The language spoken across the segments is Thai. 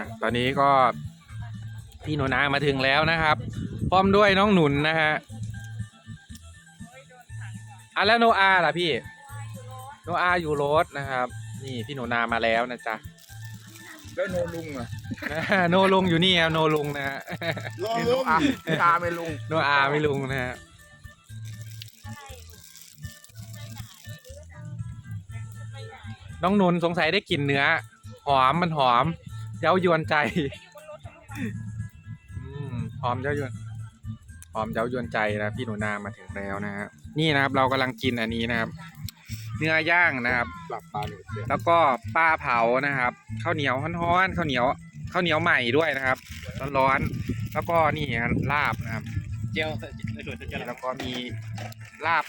อะตอนนี้ก็พี่หนูนามาถึงแล้วนะครับ พร้อมด้วยน้องหนุนนะฮะอะแล้วโนอาล่ะพี่ โนอาอยู่รถนะครับ นี่พี่หนูนามาแล้วนะจ๊ะ แล้วโนลุงอะ โนลุงอยู่นี่ครับโนลุงนะฮะ รอลุงไม่อาไม่ลุง โนอาไม่ลุงนะฮะน้องหนุนสงสัยได้กลิ่นเนื้อ หอมมันหอม เย้ายวนใจอืมหอมเย้ายวนหอมเย้ายวนใจนะพี่หนูนามาถึงแล้วนะฮะนี่นะครับ เรากำลังกินอันนี้นะครับ เนื้อย่างนะครับหลับตาหนึ่งเสียแล้วก็ปลาเผานะครับข้าวเหนียวร้อนๆข้าวเหนียวข้าวเหนียวใหม่ด้วยนะครับร้อนๆแล้วก็นี่ครับลาบนะครับเจียวในส่วนเจียวแล้วก็มีลาบ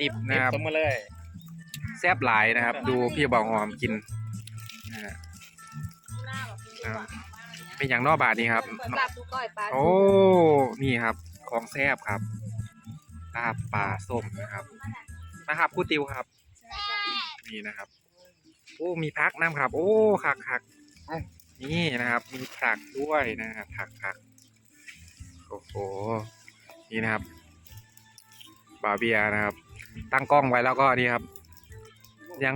ดิบนะครับต้มมาเลยแซ่บหลายนะครับ ดูพี่บอกหอมกินนะฮะ ครับเป็นอย่างนอกบาทนี้ครับ ลาบดูก้อยปลาโอ้ นี่ครับ ของแซ่บครับลาบปลาส้มนะครับนะครับคู่ติวครับ นี่นะครับ โอ้ มีพักน้ำครับ โอ้คักคักนี่นะครับ มีผักด้วยนะครับผักผักโอ้โห นี่นะครับ บาเบียนะครับ ตั้งกล้องไว้แล้วก็นี่ครับ ยัง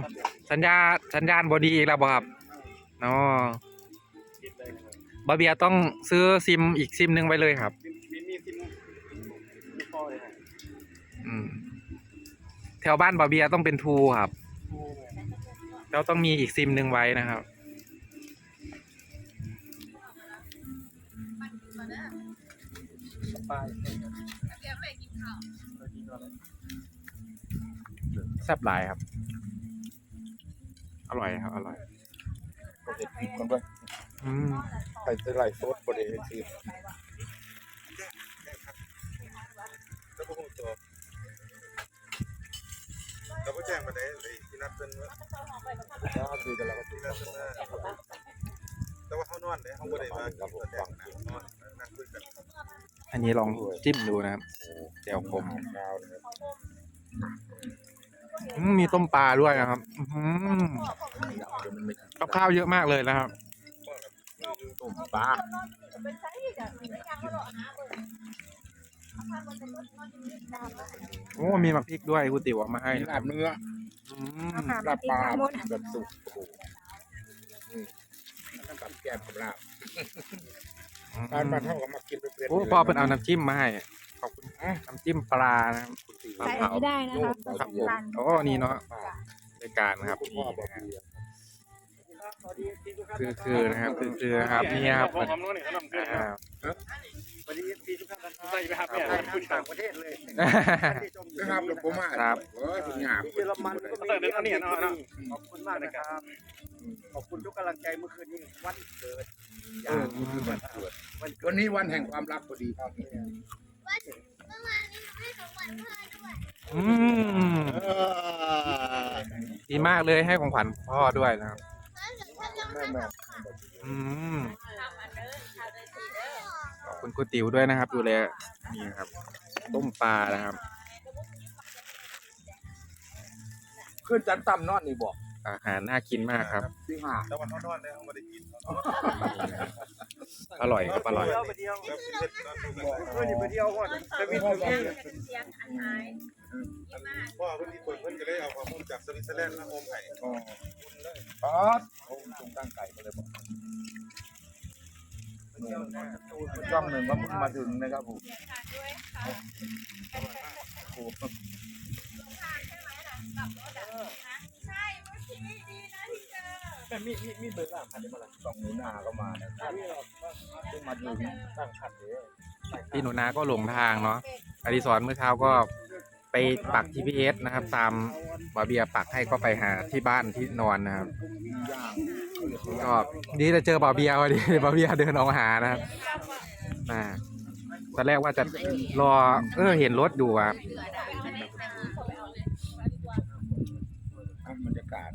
สัญญาสัญญาณบอดีอีกแล้วบ่ครับ อ๋อบาเบียต้องซื้อซิมอีกซิมหนึ่งไว้เลยครับมีมีซิมมีพ่อเลยครับอืมแถวบ้านบาเบียต้องเป็นทูครับ แล้วต้องมีอีกซิมหนึ่งไว้นะครับปลาแซ่บหลายครับ อร่อยครับ อร่อยก็ เห็ดผิดกันด้วยอืมใส่ใส่ไหลโซดบริเวณทีแล้วก็คงจบแล้วก็แจ้งมาได้เลยที่นัดเป็นว่าแล้วคุยกันแล้วก็คุยกันแต่ว่าเขานอนเนี่ยเขาไม่ได้มากับผมฟังนะนอนนั่งคุยกันอันนี้ลองจิ้มดูนะครับแจ่วขมยาวเลยครับ อืมมีต้มปลาด้วยนะครับอืมเดี๋ยวมันไม่กับข้าวเยอะมากเลยนะครับ ตุ่มปลาโอ้มีหมักพริกด้วยกูติ๋วเอามาให้ให้นะคลารับบเนื้ออืมลาบปลาแบบสุกโอ้โหอืมแล้วกับแก้มกับลาบการมาเท่ากับมากินไปเปลี่ยนโอ้พ่อเป็นเอาน้ำจิ้มมาให้ขอบคุณอะน้ำจิ้มปลานะครับปลา ใส่เผาไม่ได้นะคะครับผมโอ้นี่เนาะรายการนะครับคุณนี่พ่อบอกนะฮะดีคือคือนะครับคือคือนะครับนี่ครับผมผมรู้นี่ขนมเกลืออ่าวันนี้พี่ทุกท่านใส่ไปครับเนี่ยคุณต่างประเทศเลยนะครับหลวงปู่มาครับเฮ้ยคุณหยาบเยอรมันก็เติมเนื้อเนี่ยเนาะขอบคุณมากนะครับขอบคุณทุกกำลังใจเมื่อคืนนี้วันเกิดเออคุณคือวันเกิดวันนี้วันแห่งความรักพอดีครับ อืมดีมากเลยให้ของขวัญพ่อด้วยนะครับแม่แม่อืมขอบคุณคุณติ๋วด้วยนะครับ ดูแลนี่นะครับ ต้มปลานะครับขึ้นจันต่ำนอนนี่บอกอาหารน่ากินมากครับ ที่ห้าแต่วันนอนเนี่ยเขาไม่ได้กิน อร่อยครับอร่อยเที่ยวไปเที่ยวรอนดูกันเพื่อนไปเที่ยวก่อนจะมีถึงที่พราะว่าเพื่อนที่เปิดเพื่อนจะได้เอาความมุ่งจากสวิตเซอร์แลนด์มาโอมไห่อ๋อป๊าดโอ้ตรงตั้งไก่มาเลยบอกจ้องหนึ่งว่าเพิ่งมาถึงนะครับผมโอ้โห แต่มีมีมีเบอร์สามพันได้มาละสองหนูนาก็มานะครับเพิ่งมาถึงตั้งขัดเลยพี่หนูนาก็หลงทางเนาะอดิศรเมื่อเช้าก็ไปปัก GPS นะครับ ตามบาเบียปักให้ก็ไปหาที่บ้านที่นอนนะครับย่างก็ดีจะเจอบาเบียพอดีบาเบียเดินออกมาหานะครับอ่าตอนแรกว่าจะรอเออเห็นรถอยู่อะ บรรยากาศ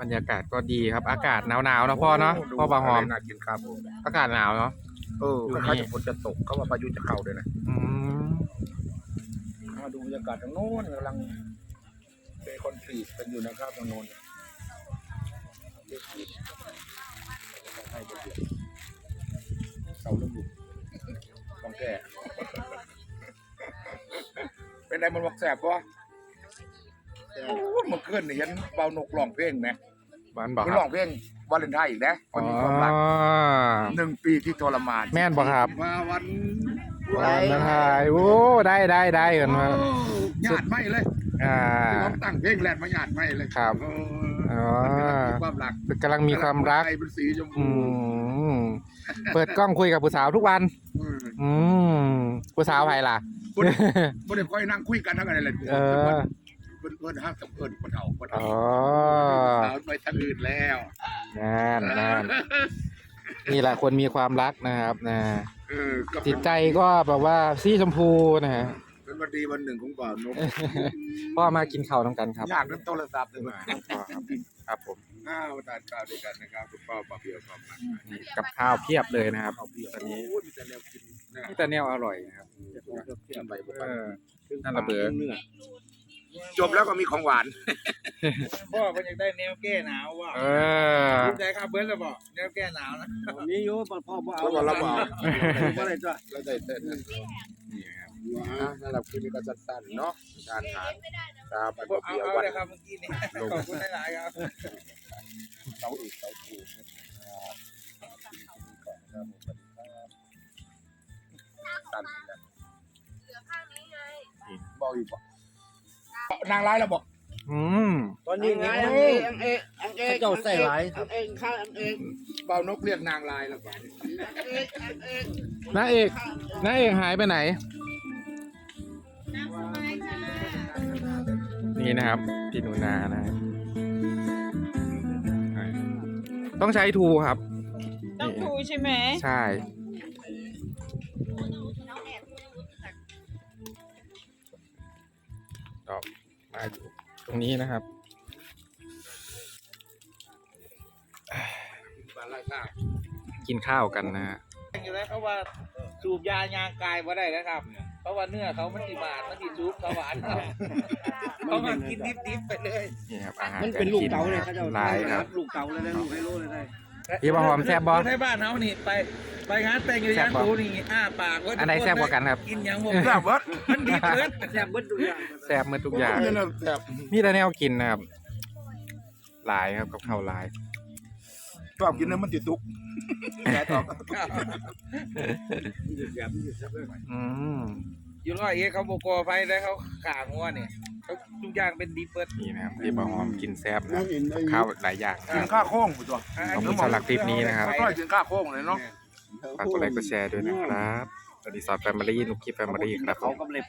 บรรยากาศก็ดีครับ อากาศหนาวๆนะพ่อเนาะพ่อบาหอมน่ากินครับผมอากาศหนาวเนาะเออก็เขาจะฝนจะตกเขาว่าพายุจะเข้าด้วยนะอืมมาดูบรรยากาศตรงโน้นกำลังเทคอนกรีตกันอยู่นะครับตรงโน้นเทคอนกรีตให้บรเขาเรื่องอยู่ต้องแก้เป็นไรมันบอกแสบปะโอ้ยเมื่อคืนนี่เห็นเบานกร้องเพลงไหม บ้านบอกมันคร้รัอบ งเพลงวาเลนไทน์อีกนะอ๋วัอนนี้ความรักหนึ่งปีที่ทรมานแม่นบอกครับมาวันวันนั้นถ่ายโอ้ได้ได้ได้เห็นไหมโอ้หยาดไม่เลยอ่า ร้องตั้งเพลงแลนด์มาหยาดไม่เลยครับเออ๋ออมีความรักกำลังมีความรัก ไทยเป็นสีชมอืพูมเปิดกล้องคุยกับผู้สาวทุกวันอืมอืมผู้สาวไผล่ะ บ่ได้บ่ได้ค่อยนั่งคุยกันทั้งนั้นเลยเออ เพิ่นเพิ่นห้ามกับเพิ่นคนเฒ่าคนอ๋เฒ่าอสาวไปทางอื่นแล้วนั่นนั่นนี่แหละคนมีความรักนะครับนะเออก็เป็จินตใจก็แบบว่าสีชมพูนะฮะเป็นวันดีวันหนึ่งของบ่าวนกพ่อมากินข้าวน้ำกันครับยากนั้นโทรศัพท์เลยมาพ่อครับครับผมอ้าวทานข้าวด้วยกันนะครับคุณพ่อปาเปียวความรักนี่กับข้าวเพียบเลยนะครับข้าวเปียวตอนนี้โอ้ยมีแต่แนวกินนะนี่แต่แนวอร่อยนะครับกินไปบ่เอไปอนั่นระเบิด จบแล้วก็มีของหวาน พ่อก็อยากได้แนวแก้หนาวว่ะเออภูมิใจครับเบิ้ลเลยบอกแนวแก้หนาวนะมีอยู่พ่อพ่อเอาแล้วก็เราเอาบ่ได้จ้ะแล้วได้แต่นั่นนี่ครับนะสำหรับคลิปนี้ก็สั้นๆเนาะการทานครับมันเอาก็เปรี้ยวเอาวันเลยครับเมื่อกี้นี่ขอบคุณหลายๆครับ เสาอีกเสาถูกสั้นนะบอกอีกบอก นางร้ายแล้วบอกอืม ตอนนี้ไงเออังอเอกอังเอกเจ้าใส่หลายอังเอกข้าอังเอกเบานกเรียกนางลายแล้วบอกน้าเอกน้าเอกหายไปไหน นี่นะครับพี่หนูนานะครับต้องใช้ทูครับ ต้องทูใช่ไหมใช่ดอก มาอยู่ตรงนี้นะครับปลาไล่ข้ากินข้าวกันนะฮะอยู่แล้วเขาว่าสูบยายางกายมาได้นะครับ เพราะว่าเนื้อเขามันสีบาดมันสีซุปเขาหวานเขามากินดิบๆไปเลยนี่ครับอาหารมันเป็นลูกเต๋าเลยกเขารจะกินลายครับลูกเต๋าเลยนะลูกไฮโลเลยได้ พี่บะหอมแซ่บบ่ในบ้านเขานี่ไปไปงานแต่งอยู่แซ่ยาบบ่คูนี่อ้าปากว่าอันไหนแซ่บกว่ากันครับ กินหยังบ่แซ่บเบิดมันดิบเบิดแซ่บเบิดทุกอย่างแซ่บหมาทุกอย่างนี่นะแซ่บมีแต่แนวกินนะครับ หลายครับกับข้าวหลาย ชอบกินเนื้อมันติดตุกแย่ต่ออืมอยู่ร้อยเอ็ดเขาบกอไฟได้เขาขางัวเนี่ยเขา ทุกอย่างเป็นดิบเบิด นี่นะครับพี่บะหอมกินแซ่บนะครับกับข้าวหลายอย่างกินข้าวโค้งผู้ตัวขอบคุณสำหรับคลิปนี้นะครับก็กินข้าวโค้งเลยเนาะฝากกดไลค์กดแชร์ด้วยนะครับสวัสดีสอนแฟมิลี่นุกกี้แฟมิลี่ครับผมเขากำเล็บ